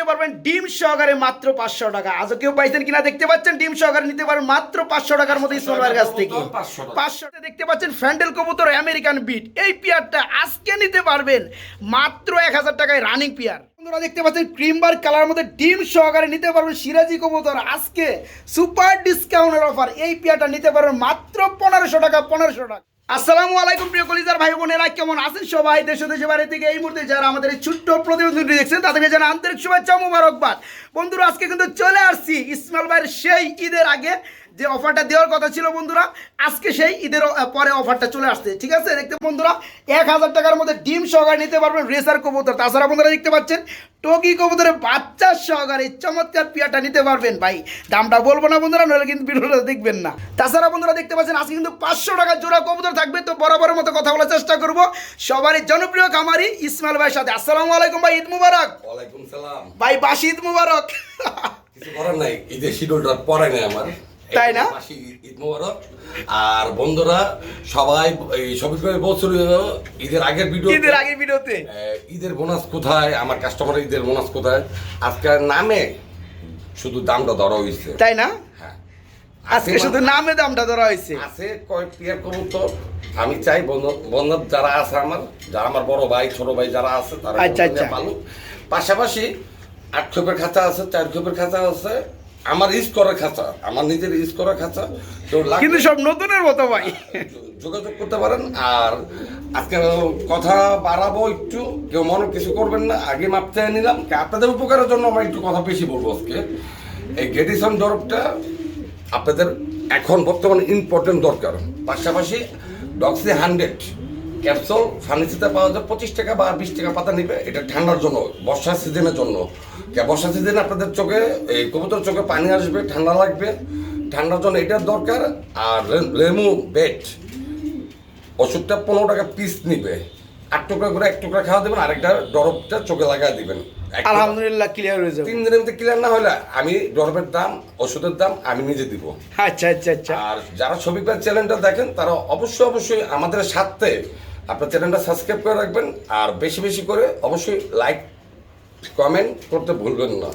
নিতে পারবেন ডিম সহকারে মাত্র পাঁচশো টাকা। আজও কেউ পাইছেন কিনা দেখতে পাচ্ছেন? ডিম সহকারে নিতে পারবেন মাত্র পাঁচশো টাকার মধ্যে ভাইয়ের কাছ থেকে। 500 টাকা। পাঁচশো দেখতে পাচ্ছেন ফ্যান্ডেল কবুতর আমেরিকান বিট। এই পিয়ারটা আজকে নিতে পারবেন মাত্র এক হাজার টাকায় রানিং পিয়ার। বন্ধুরা দেখতে পাচ্ছেন ক্রিম বার কালার মধ্যে ডিম সহকারে নিতে পারবেন সিরাজি কবুতর। আজকে সুপার ডিসকাউন্টের অফার। এই পিয়ারটা নিতে পারবেন মাত্র পনেরোশো টাকা পনেরোশো টাকা। আসসালামু আলাইকুম প্রিয় কলিজার ভাই বোনেরা কেমন আছেন সবাই? দেশ দেশে বাড়ি থেকে এই মুহূর্তে যারা আমাদের এই ছোট্ট প্রতিবেদনটি দেখছেন, তাদেরকে জানা আন্তরিক শুভেচ্ছা মুবারকবাদ। বন্ধুরা, আজকে কিন্তু চলে আসছি ইসমাইল ভাইয়ের সেই ঈদের আগে যে অফারটা দেওয়ার কথা ছিল বন্ধুরা, আজকে সেই ঈদের পরে অফারটা চলে আসছে, ঠিক আছে? দেখতে বন্ধুরা, এক হাজার টাকার মধ্যে ডিম সহকারে নিতে পারবেন রেসার কবুতর। তাছাড়া বন্ধুরা দেখতে পাচ্ছেন টকি কবুতরের বাচ্চার সহকারে চমৎকার পিয়াটা নিতে পারবেন ভাই। দামটা বলব না বন্ধুরা নইলে কিন্তু ভিডিওটা দেখবেন না। তাছাড়া বন্ধুরা দেখতে পাচ্ছেন, আজকে কিন্তু পাঁচশো টাকা জোড়া কবুতর থাকবে, তো বরাবরের মতো কথা চেষ্টা করব। সবারই জনপ্রিয় খামারি ইসমাইল ভাইয়ের সাথে। আসসালামু আলাইকুম ভাই ঈদ মুবারক। ওয়ালাইকুম সালাম। ভাই বাসি ঈদ মুবারক। কিছু করার নাই ঈদের শিডিউলটা পরে নাই আমার। তাই না? পাশে ঈদ মোবারক। আর বন্ধুরা সবাই এই সবিক ভাই বলছিল ঈদের আগের ভিডিও ঈদের আগের ভিডিওতে। ঈদের বোনাস কোথায়? আমার কাস্টমার ঈদের বোনাস কোথায়? আজকের নামে শুধু দামটা ধরা হয়েছে। তাই না? হ্যাঁ। আজকে শুধু নামে দামটা ধরা হয়েছে। আছে কয়েক পিয়ার কবুতর। আমি চাই বন্ধু বন্ধু যারা আছে আমার যারা আমার বড় ভাই ছোট ভাই যারা আছে তারা আচ্ছা, আচ্ছা। পালুক। পাশাপাশি আট খোপের খাঁচা আছে চার খোপের খাঁচা আছে আমার ইউজ করার খাঁচা আমার নিজের ইউজ করার খাঁচা। তো কিন্তু সব নতুনের মতো ভাই। যোগাযোগ করতে পারেন আর আজকে কথা বাড়াবো একটু কেউ মনে কিছু করবেন না আগে মাপতে নিলাম আপনাদের উপকারের জন্য আমরা একটু কথা বেশি বলব আজকে। এই গেটিসন দরবটা আপনাদের এখন বর্তমানে ইম্পর্টেন্ট দরকার। পাশাপাশি ডক্সি হান্ড্রেড ক্যাপসুল ফার্মেসিতে পাওয়া যায় পঁচিশ টাকা বা বিশ টাকা পাতা নিবে। এটা ঠান্ডার জন্য বর্ষার সিজনের জন্য। কে বর্ষা সিজনে আপনাদের চোখে, এই কবুতর চোখে পানি আসবে, ঠান্ডা লাগবে। ঠান্ডার জন্য এটার দরকার। আর লেমু বেট ওষুধটা পনেরো টাকা পিস নিবে। আট টুকরা করে এক টুকরা খাওয়া দেবেন, আরেকটা ডরবটা চোখে লাগাই দিবেন। আলহামদুলিল্লাহ ক্লিয়ার হয়ে যাবে। তিন দিনের মধ্যে ক্লিয়ার না হলে আমি ডরবের দাম ওষুধের দাম আমি নিজে দিব। আচ্ছা আচ্ছা আচ্ছা। আর যারা ছবি পায় চ্যানেলটা দেখেন তারা অবশ্যই অবশ্যই আমাদের সাথে আপনার চ্যানেলটা সাবস্ক্রাইব করে রাখবেন। আর বেশি বেশি করে অবশ্যই লাইক কমেন্ট করতে ভুলবেন না।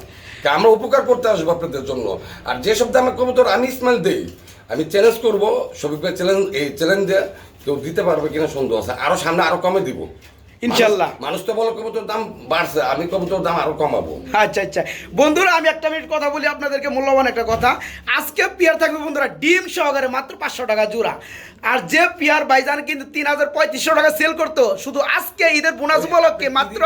আমরা উপকার করতে আসব আপনাদের জন্য। আর যেসব দামে কবুতর আমি ইসমাইল দেই আমি চ্যালেঞ্জ করব ভাই চ্যালেঞ্জ এই চ্যালেঞ্জে কেউ দিতে পারবে কিনা সন্দেহ আছে। আরও সামনে আরও কমে দিব। ইনশাল্লাহ। মানুষ- তো বলো কবুতর দাম বাড়ছে আমি কবুতর দাম আরও কমাবো। আচ্ছা আচ্ছা। বন্ধুরা আমি একটা মিনিট কথা বলি আপনাদেরকে মূল্যবান একটা কথা। আজকে পিয়ার থাকবে বন্ধুরা ডিম সহকারে মাত্র পাঁচশো টাকা জোড়া। আর যে পিয়ার বাইজান কিন্তু তিন হাজার পঁয়ত্রিশশো টাকা সেল করতো শুধু আজকে ঈদের বোনাস উপলক্ষে মাত্র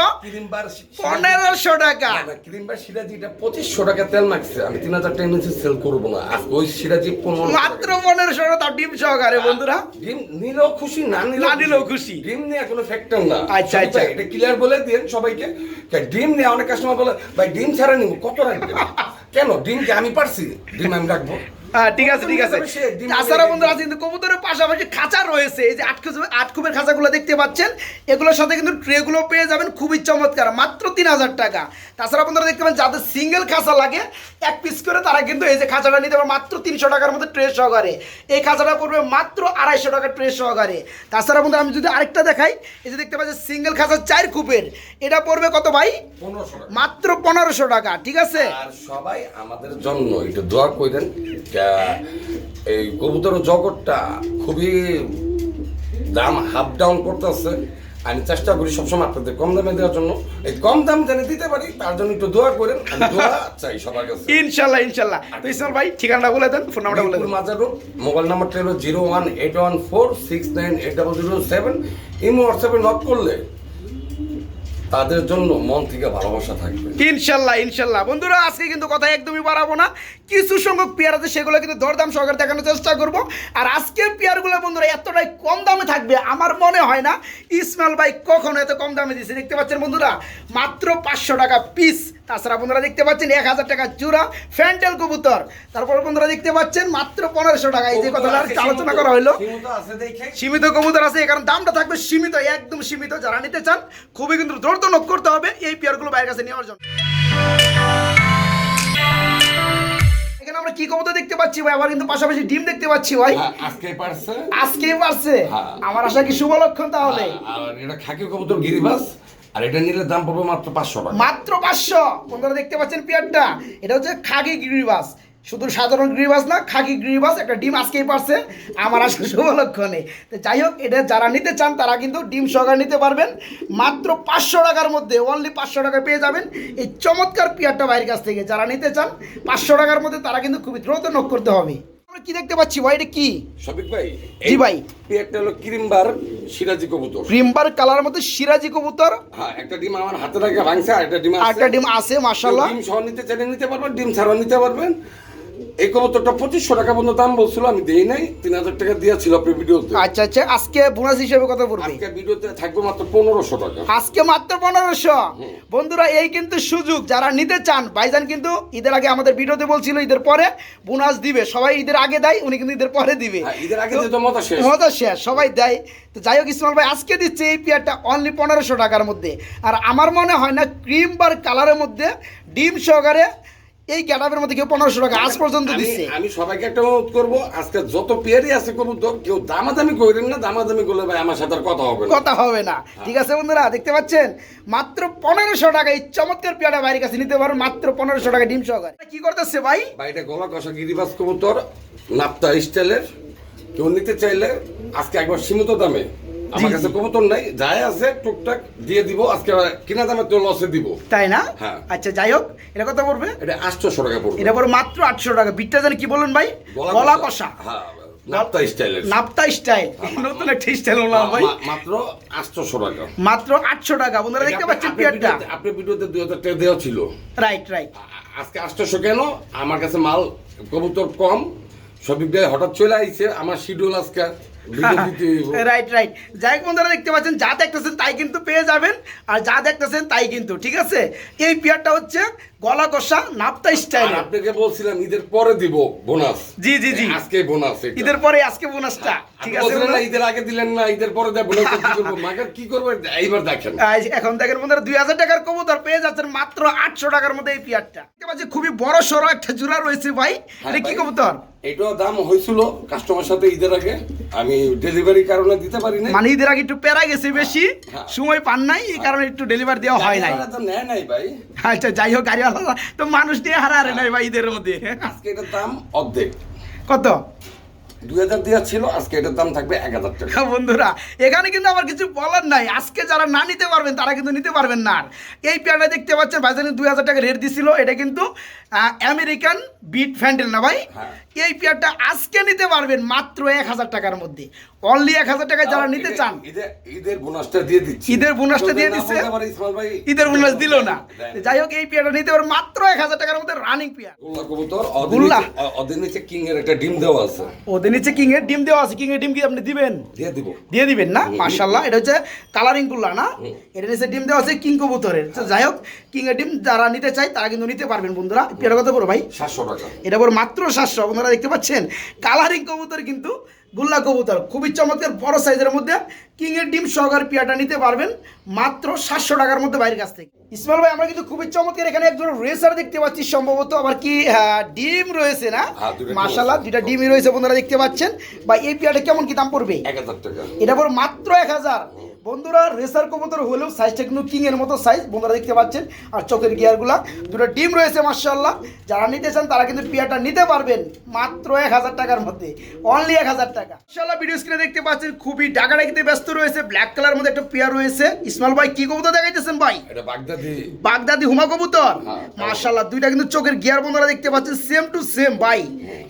পনেরোশো টাকা। ক্রিমবার সিরাজি এটা পঁচিশশো টাকা তেল মাখছে। আমি তিন হাজার টাকা সেল করব না। আজকে ওই সিরাজি মাত্র পনেরোশো টাকা তার ডিম সহকারে বন্ধুরা। ডিম নিলেও খুশি না না নিলেও খুশি। ডিম নিয়ে কোনো ফ্যাক্টর না। আচ্ছা, আচ্ছা। এটা ক্লিয়ার বলে দিন সবাইকে। ডিম নিয়ে অনেক কাস্টমার বলে ভাই ডিম ছাড়া নিব কত রাখবেন কেন? ডিমকে আমি পারছি? ডিম আমি রাখব? হ্যাঁ ঠিক আছে ঠিক আছে। তাছাড়া বন্ধুরা কিন্তু কবুতরের পাশাপাশি খাঁচা রয়েছে। এই যে আট আট খুবের খাঁচাগুলো দেখতে পাচ্ছেন এগুলোর সাথে কিন্তু ট্রেগুলো পেয়ে যাবেন খুবই চমৎকার মাত্র তিন হাজার টাকা। তাছাড়া বন্ধুরা দেখতে পাবেন যাদের সিঙ্গেল খাঁচা লাগে এক পিস করে তারা কিন্তু এই যে খাঁচাটা নিতে পারে মাত্র তিনশো টাকার মধ্যে ট্রে সহকারে। এই খাঁচাটা পড়বে মাত্র আড়াইশো টাকা ট্রে সহকারে। তাছাড়া বন্ধুরা আমি যদি আরেকটা দেখাই এই যে দেখতে পাচ্ছি সিঙ্গেল খাঁচা চার খুপের এটা পড়বে কত ভাই? মাত্র পনেরোশো টাকা ঠিক আছে? সবাই আমাদের জন্য একটু দোয়া করেন এই কবুতর জগৎটা খুবই দাম হাফ ডাউন করতেছে। আমি চেষ্টা করি সবসময় আপনাদের কম দামে দেওয়ার জন্য। এই কম দাম যেন দিতে পারি তার জন্য একটু দোয়া করেন আমি দোয়া চাই সবার কাছে। ইনশাল্লাহ ইনশাল্লাহ। তো ইসমাল ভাই ঠিকানাটা বলে দেন ফোন নাম্বারটা বলে দেন। মাজার রোড মোবাইল নাম্বারটা হলো zero one eight one four six nine eight double zero seven imo হোয়াটসঅ্যাপে নক করলে তাদের জন্য মন থেকে ভালোবাসা থাকবে। ইনশাল্লাহ ইনশাল্লাহ। বন্ধুরা, আজকে কিন্তু কথা একদমই বাড়াবো না। কিছু সংখ্যক পেয়ার আছে, সেগুলো কিন্তু দরদাম সহকারে দেখানোর চেষ্টা করব। আর আজকের পেয়ারগুলো, বন্ধুরা, এতটাই কম দামে থাকবে, আমার মনে হয় না। ইসমাইল ভাই কখনো এত কম দামে দিয়েছে, দেখতে পাচ্ছেন বন্ধুরা? মাত্র পাঁচশো টাকা পিস তাছাড়া বন্ধুরা দেখতে পাচ্ছেন এক হাজার টাকা চূড়া ফ্যান্টেল কবুতর। তারপর বন্ধুরা দেখতে পাচ্ছেন মাত্র পনেরোশো টাকা এই যে কথাটা আর আলোচনা করা হলো। সীমিত আছে দেখে। সীমিত কবুতর আছে কারণ দামটা থাকবে সীমিত একদম সীমিত। যারা নিতে চান খুবই কিন্তু দ্রুত নক করতে হবে এই পেয়ারগুলো বাইরের কাছে নেওয়ার জন্য। এখানে আমরা কি কবুতর দেখতে পাচ্ছি ভাই? আবার কিন্তু পাশাপাশি ডিম দেখতে পাচ্ছি ভাই। হ্যাঁ, আজকে পারছে। আজকেই পারছে? হ্যাঁ। আমার আশা কি শুভ লক্ষণ তাহলে? এটা খাকি কবুতর গিরিবাস। আর এটা নিলে দাম পড়বে মাত্র পাঁচশো টাকা। মাত্র পাঁচশো। বন্ধুরা দেখতে পাচ্ছেন পেয়ারটা? এটা হচ্ছে খাগি গ্রিবাস। শুধু সাধারণ গ্রিবাস না, খাগি গ্রিবাস, একটা ডিম আজকেই পারছে আমার আসলে শুভ লক্ষণে তো যাই হোক, এটা যারা নিতে চান, তারা কিন্তু ডিম সহকারে নিতে পারবেন। মাত্র পাঁচশো টাকার মধ্যে অনলি পাঁচশো টাকা পেয়ে যাবেন এই চমৎকার পেয়ারটা বাইরের কাছ থেকে। যারা নিতে চান, পাঁচশো টাকার মধ্যে তারা কিন্তু খুবই দ্রুত নক করতে হবে। আমরা কি দেখতে পাচ্ছি? ভাই এটা কি? সবিক ভাই জি ভাই। একটা হলো ক্রিমবার সিরাজি কবুতর। ক্রিমবার কালার মধ্যে সিরাজি কবুতর? হ্যাঁ একটা ডিম আমার হাতে রাখে ভাঙছে আর একটা ডিম আর একটা ডিম আছে মাশাআল্লাহ। ডিম সহ নিতে চাইলে নিতে পারবেন ডিম ছাড়াও নিতে পারবেন। এই কবুতরটা পঁচিশশো টাকা পর্যন্ত দাম বলছিল আমি দেই নাই তিন হাজার টাকা দিয়েছিল আপনি ভিডিওতে। আচ্ছা আচ্ছা আজকে বোনাস হিসেবে কত পড়বে আজকে ভিডিওতে থাকবে মাত্র পনেরোশো টাকা। আজকে মাত্র পনেরোশো? বন্ধুরা এই কিন্তু সুযোগ যারা নিতে চান ভাইজান কিন্তু ঈদের আগে আমাদের ভিডিওতে বলছিল ঈদের পরে বোনাস দিবে সবাই ঈদের আগে দেয় উনি কিন্তু ঈদের পরে দিবে। হ্যাঁ, ঈদের আগে যেহেতু মজা শেষ। মজা শেষ সবাই দেয়। তো যাই হোক ইসমাল ভাই আজকে দিচ্ছে এই পেয়ারটা অনলি পনেরোশো টাকার মধ্যে। আর আমার মনে হয় না ক্রিম বার কালারের মধ্যে ডিম সহকারে এই ক্যাটাপের মধ্যে কেউ পনেরোশো টাকা আজ পর্যন্ত দিচ্ছে। আমি সবাইকে একটা অনুরোধ করব আজকে যত পেয়ারই আছে কবুতর কেউ দামাদামি করেন না দামাদামি করলে ভাই আমার সাথে কথা হবে কথা হবে না। ঠিক আছে বন্ধুরা দেখতে পাচ্ছেন? মাত্র পনেরোশো টাকা এই চমৎকার পেয়ারা বাইরের কাছে নিতে পারো মাত্র পনেরোশো টাকা ডিম সহকারে। কি করতেছে ভাই? বাইরে গলা কষা গিরিবাস কবুতর নাপ্তা স্টাইলের। কেউ নিতে চাইলে আজকে একবার সীমিত দামে। আমার কাছে। কবুতর নাই যাই আছে টুকটাক দিয়ে দিব। আজকে কিনা দামে তো লসে দিব। তাই না? হ্যাঁ। আচ্ছা যাই হোক এটা কত পড়বে? এটা আটশোশো টাকা পড়বে। এটা পড়বে মাত্র আটশো টাকা। বিটটা জানি কি বলুন ভাই? গলা কষা। হ্যাঁ নাপ্তা স্টাইলের নাপ্তা স্টাইল নতুন একটা স্টাইল বললাম ভাই? মাত্র আটশোশো টাকা। মাত্র আটশো টাকা। বন্ধুরা দেখতে আপনি- পাচ্ছেন আপনি আপনি ভিডিওতে দুই হাজার টাকা দেওয়া ছিল। রাইট রাইট আজকে আটশোশো কেন? আমার কাছে মাল কবুতর কম। সবিক হঠাৎ চলে আইছে। আমার শিডিউল আজকে। রাইট রাইট যাই হোক বন্ধুরা দেখতে পাচ্ছেন যা দেখতেছেন তাই কিন্তু পেয়ে যাবেন আর যা দেখতেছেন তাই কিন্তু ঠিক আছে? এই পেয়ারটা হচ্ছে গলা কষা নাপ্তা স্টাইল আপনাকে বলছিলাম ঈদের পরে দিব বোনাস জি জি জি। আজকে বোনাস ঈদের পরে আজকে বোনাসটা ঠিক আছে না ঈদের আগে দিলেন না ঈদের পরে দেব বোনাস কি করব? মাকে কি করব? এইবার দেখেন। এখন দেখেন বন্ধুরা দুই হাজার টাকার কবুতর পেয়ে যাচ্ছেন মাত্র আটশো টাকার মধ্যে এই পেয়ারটা। খুবই বড় সড়ো একটা জোড়া রয়েছে ভাই। হ্যাঁ এটা কি। কবুতর? এটাও দাম হয়েছিল কাস্টমার সাথে ঈদের আগে। আমি ডেলিভারি কারণে দিতে পারি না মানে ঈদের আগে একটু পেরা গেছে বেশি হ্যাঁ। সময় পান নাই এই কারণে একটু ডেলিভারি দেওয়া হয় নাই। নেয় নাই ভাই। আচ্ছা যাই হোক তো মানুষ দিয়ে হারারে নাই ভাই ঈদের মধ্যে। আজকে এটার দাম অর্ধেক। কত? দুই হাজার দেওয়া ছিল আজকে এটার দাম থাকবে এক হাজার টাকা। হ্যাঁ, বন্ধুরা এখানে কিন্তু আমার কিছু বলার নাই। আজকে যারা না নিতে পারবেন তারা কিন্তু নিতে পারবেন না এই পেয়ারটা দেখতে পাচ্ছেন দুই হাজার টাকা রেট দিছিল। এটা কিন্তু আমেরিকান বিট ফ্যান্ডেল না ভাই? হ্যাঁ। এই পেয়ারটা আজকে নিতে পারবেন মাত্র এক হাজার টাকার মধ্যে। অনলি এক হাজার টাকায় যারা নিতে চান। ঈদের- বোনাসটা দিয়ে দিচ্ছি। ঈদের বোনাসটা দিয়ে দিচ্ছে। পারে, ঈদের বোনাস দিল না। যাই হোক এই পেয়ারটা নিতে পারবেন মাত্র এক হাজার টাকার মধ্যে রানিং পেয়ার। গোল্লা কবুতর ওদের নিচে- কিং এর একটা ডিম দেওয়া আছে। ওদের নিচে কিং এর ডিম দেওয়া আছে। কিং এর ডিম কি আপনি দিবেন? দিয়ে দিব। দিয়ে দিবেন না? মার্শাল্লাহ এটা হচ্ছে কালারিংগুলা না? এটা নিচে ডিম দেওয়া আছে কিং কবুতরের। তো যাই হোক কিং এর ডিম যারা নিতে চায় তারা কিন্তু নিতে পারবেন বন্ধুরা। এটা কত বড় ভাই? সাতশো টাকা। এটা বড় মাত্র সাতশো। আপনারা দেখতে পাচ্ছেন কালারিং কবুতর কিন্তু গুল্লা কবুতর। খুবই চমৎকার বড় সাইজের মধ্যে। কিংয়ের ডিম সহকার পিয়াটা নিতে পারবেন মাত্র সাতশো টাকার মধ্যে বাইরের কাছ থেকে। ইসমাইল ভাই আমরা কিন্তু খুবই চমৎকার এখানে একজন রেসার দেখতে পাচ্ছি সম্ভবত আবার কি ডিম রয়েছে না? হ্যাঁ, দুটো ডিম দুটা ডিমই রয়েছে বন্ধুরা দেখতে পাচ্ছেন। বা এই পিয়াটা কেমন কি দাম পড়বে? এক হাজার টাকা। এটা পর মাত্র এক হাজার। বন্ধুরা রেসার কবুতর হলেও সাইজটা কিন্তু কিং এর মতো সাইজ বন্ধুরা দেখতে পাচ্ছেন। আর চোখের গিয়ারগুলা দুটো ডিম রয়েছে মার্শাল্লাহ যারা নিতে চান তারা কিন্তু পিয়াটা নিতে পারবেন মাত্র এক হাজার টাকার মধ্যে। অনলি এক হাজার টাকা। মার্শাল্লাহ ভিডিও স্ক্রিনে দেখতে পাচ্ছেন খুবই ডাকাডাকিতে ব্যস্ত রয়েছে ব্ল্যাক কালার মধ্যে একটা পেয়ার রয়েছে। ইসমাল ভাই কি কবুতর দেখাইতেছেন ভাই? এটা বাগদাদি। বাগদাদি হুমা কবুতর? হ্যাঁ। মার্শাল্লাহ দুইটা কিন্তু চোখের গিয়ার বন্ধুরা দেখতে পাচ্ছেন সেম টু সেম ভাই।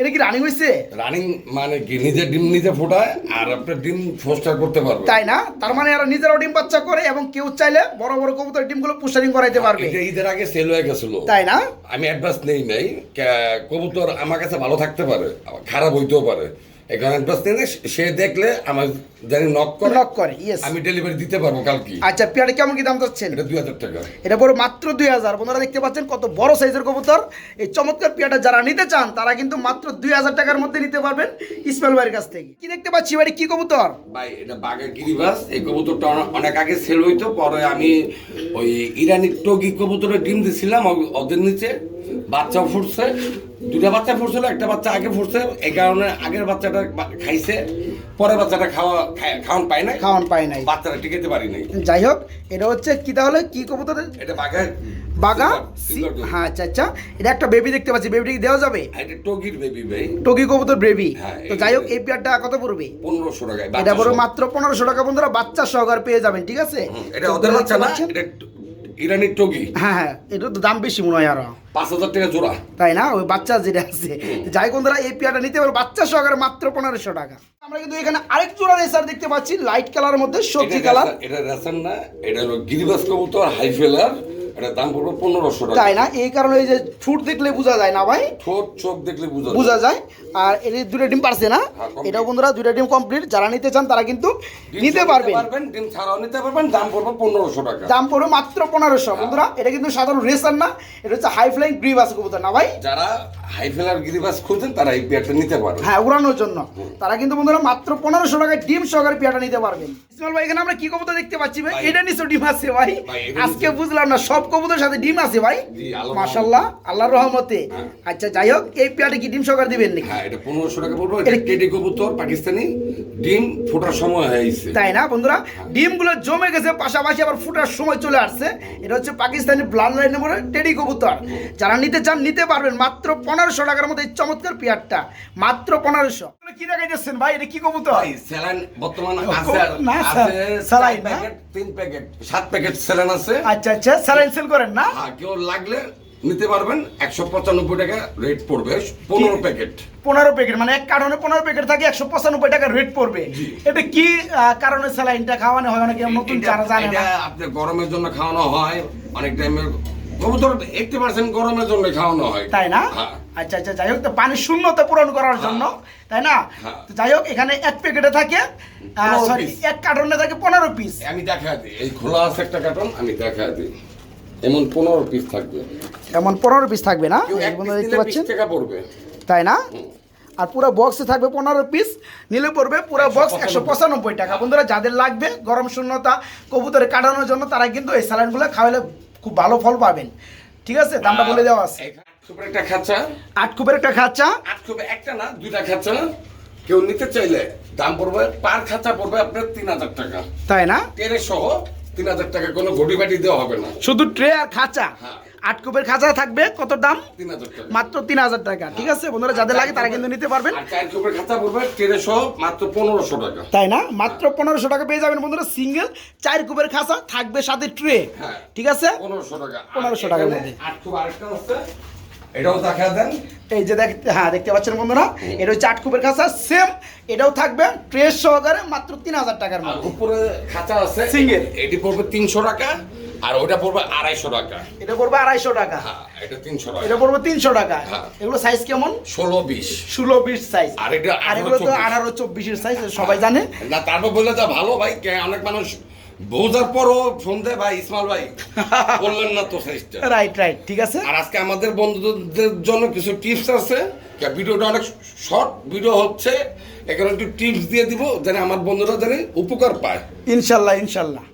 এটা কি রানিং হয়েছে রানিং মানে কি নিজের ডিম নিজে ফোটায় আর আপনার ডিম ফোস্টার করতে পারবে। তাই না? তার মানে এরা নিজেরাও ডিম বাচ্চা করে এবং কেউ চাইলে বড় বড় কবুতর ডিমগুলো পোস্টারিং করাইতে পারবে। এটা ঈদের আগে সেল হয়ে গেছিল। তাই না? আমি অ্যাডভান্স নেই নাই। কবুতর আমার কাছে ভালো থাকতে পারে খারাপ হইতেও পারে। অ্যাডভান্স নেই সে দেখলে আমার জানি নক করে। নক করে ইয়েস আমি ডেলিভারি দিতে পারব কালকে। আচ্ছা পেয়ারে কেমন কি দাম যাচ্ছেন? এটা দুই হাজার টাকা। এটা বড় মাত্র দুই হাজার। বন্ধুরা দেখতে পাচ্ছেন কত বড় সাইজের কবুতর। এই চমৎকার পেয়ারটা যারা নিতে চান তারা কিন্তু মাত্র দুই হাজার টাকার মধ্যে নিতে পারবেন ইসমাইল ভাইয়ের কাছ থেকে। কি দেখতে পাচ্ছি ভাই কি কবুতর? ভাই এটা বাঘা গিরিবাস। এই কবুতরটা অনেক আগে সেল হইতো পরে আমি ওই ইরানি টগি কবুতরের ডিম দিছিলাম ওদের নিচে। বাচ্চা ফুটছে। দুটা বাচ্চা ফুটছিল একটা বাচ্চা আগে ফুটছে এই কারণে আগের বাচ্চাটা খাইছে পরের বাচ্চাটা খাওয়া খাওয়ান পাই নাই খাওয়ান পায় নাই। বাচ্চাটা টিকাতে পারি নাই। যাই হোক এটা হচ্ছে কি তাহলে? কি কবুতর এটা? বাঘা? বাগা হ্যাঁ আচ্ছা আচ্ছা। এটা একটা বেবি দেখতে পাচ্ছি। বেবিটা দেওয়া যাবে? এটা টগির বেবি ভাই। টকি কবুতর বেবি হ্যাঁ, তো যাই হোক এই পেয়ারটা কত পড়বে? পনেরোশো টাকায় এটা পড়বে মাত্র পনেরোশো টাকা। বন্ধুরা বাচ্চা সহকারে পেয়ে যাবেন ঠিক আছে? এটা ওদের বাচ্চা না এটা ইরানির টগি? হ্যাঁ হ্যাঁ এটা তো দাম বেশি মনে হয় আরও। পাঁচ হাজার টাকা জোড়া। তাই না? ওই বাচ্চা যেটা আছে। যাই বন্ধুরা এই পেয়ারটা নিতে পারো বাচ্চা সহকারে মাত্র পনেরোশো টাকা। আমরা কিন্তু এখানে আরেক জোড়া রেসার দেখতে পাচ্ছি লাইট কালার মধ্যে সবজি কালার এটা রেসার না এটা হলো গিরিবাস কবুতর হাই ফেলার এটা দাম পড়বে পনেরোশো টাকা। তাই না? এই কারণে এই যে ঠুট দেখলে বোঝা যায় না ভাই? ঠোঁট চোখ দেখলে বুঝা বোঝা যায়। আর এর দুটো ডিম পারছে না? হ্যাঁ, complete। এটাও বন্ধুরা দুটো ডিম কমপ্লিট যারা নিতে চান তারা কিন্তু নিতে পারবেন। ডিম ছাড়াও নিতে পারবেন দাম পড়বে পনেরোশো টাকা। দাম পড়বে মাত্র পনেরোশো। বন্ধুরা এটা কিন্তু সাধারণ রেসার না এটা হচ্ছে হাই ফ্লাইং গ্রিভ কবুতর না ভাই? যারা হাই ফেলার গিরিবাস খুঁজছেন তারা এই পেয়ারটা নিতে পারবে হ্যাঁ উড়ানোর জন্য। তারা কিন্তু বন্ধুরা মাত্র পনেরোশো টাকায় ডিম সহকারে পেয়াটা নিতে পারবেন। ইসমাইল ভাই এখানে আমরা কি কবুতর দেখতে পাচ্ছি ভাই। এটা নিশ্চয় ডিম আছে ভাই। ভাই, আজকে বুঝলাম না সব কবুতরের সাথে ডিম আছে ভাই? মাশাল্লাহ আল্লাহর রহমতে। হ্যাঁ। আচ্ছা যাই হোক এই পেয়াটা কি ডিম সহকারে দিবেন নাকি? হ্যাঁ এটা পনেরোশো টাকা পড়বে এটা টেডি কবুতর পাকিস্তানি। ডিম ফোটার সময় হয়েছে তাই না বন্ধুরা? ডিমগুলো জমে গেছে পাশাপাশি আবার ফুটার সময় চলে আসছে। এটা হচ্ছে পাকিস্তানি ব্লাড লাইন বলে টেডি কবুতর। যারা নিতে চান নিতে পারবেন মাত্র পনেরোশো টাকার মধ্যে এই চমৎকার পেয়ারটা। মাত্র পনেরোশো। কি দেখাই যাচ্ছেন ভাই? এটা কি কবুতর? ভাই স্যালাইন বর্তমান আছে না, আছে স্যালাইন তিন প্যাকেট সাত প্যাকেট স্যালাইন আছে। আচ্ছা আচ্ছা স্যালাইন সেল করেন না? হ্যাঁ কেউ লাগলে নিতে পারবেন একশো পঁচানব্বই টাকা রেট পড়বে পনেরো প্যাকেট পনেরো প্যাকেট মানে এক কারণে পনেরো প্যাকেট থাকে একশো পঁচানব্বই টাকা রেট পড়বে। এটা কি কারণে স্যালাইনটা খাওয়ানো হয়? অনেকে নতুন যারা জানে না। আপনার গরমের জন্য খাওয়ানো হয় অনেক টাইমে কবুতর এইটটি পার্সেন্ট গরমের জন্য খাওয়ানো হয়। তাই না? হ্যাঁ। আচ্ছা আচ্ছা যাই হোক তো পানির শূন্যতা পূরণ করার জন্য তাই না? হ্যাঁ। তো যাই হোক এখানে এক প্যাকেটে থাকে সরি এক কার্টনে থাকে পনেরো পিস আমি দেখা দিই। এই খোলা আছে একটা কার্টন আমি দেখা দিই। এমন পনেরো পিস থাকবে। এমন পনেরো পিস থাকবে না? বন্ধুরা দেখতে পাচ্ছেন? তাই না? আর পুরো বক্সে থাকবে পনেরো পিস নিলে পড়বে পুরো বক্স একশো পঁচানব্বই টাকা। বন্ধুরা যাদের লাগবে গরম শূন্যতা কবুতরে কাটানোর জন্য তারা কিন্তু এই স্যালাইনগুলো খাওয়ালে খুব ভালো ফল পাবেন। ঠিক আছে? দামটা বলে দেওয়া আছে। একটা খাঁচা। আট কুপের একটা খাঁচা। আট একটা না দুইটা খাঁচা। কেউ নিতে চাইলে দাম পড়বে পার খাঁচা পড়বে আপনার তিন হাজার টাকা। তাই না? টেরে সহ তিন হাজার টাকা কোনো ঘটি বাটি দেওয়া হবে না। শুধু ট্রে আর খাঁচা? হ্যাঁ। আট কুপের খাঁচা থাকবে কত দাম? মাত্র তিন হাজার টাকা ঠিক আছে? বন্ধুরা যাদের লাগে তারা কিন্তু নিতে পারবেন। খাঁচা পড়বে মাত্র পনেরোশো টাকা। তাই না? মাত্র পনেরোশো টাকা পেয়ে যাবেন বন্ধুরা সিঙ্গেল চার কুপের খাঁচা থাকবে সাথে ট্রে হ্যাঁ। ঠিক আছে? পনেরোশো টাকা। 1500 টাকার মধ্যে। আট কুপ আরেকটা আছে। এটাও দেখা দেন। এই যে দেখতে হ্যাঁ দেখতে পাচ্ছেন বন্ধুরা এটা হচ্ছে আট কুপের খাঁচা সেম এটাও থাকবে ট্রে সহকারে মাত্র তিন হাজার টাকার মধ্যে। উপরে খাঁচা আছে Single। এটি পড়বে তিনশো টাকা আর ওইটা পড়বে আড়াইশো টাকা। এটা পড়বে আড়াইশো টাকা। হ্যাঁ এটা তিনশো টাকা। এটা পড়বে তিনশো টাকা। হ্যাঁ। এগুলো সাইজ কেমন? ষোলো বিশ। ষোলো বিশ সাইজ আর এটা আর এগুলো তো আঠারো চব্বিশের সাইজ সবাই জানে। না তারপর বললে যা ভালো ভাই অনেক মানুষ বোঝার পরও সন্ধে ভাই ইসমাল ভাই বললেন না তো সাইজটা। রাইট রাইট ঠিক আছে। আর আজকে আমাদের বন্ধুদের জন্য কিছু টিপস আছে। ভিডিওটা অনেক শর্ট ভিডিও হচ্ছে এখানে একটু টিপস দিয়ে দিব যেন আমার বন্ধুরা যেন উপকার পায়। ইনশাল্লাহ ইনশাল্লাহ।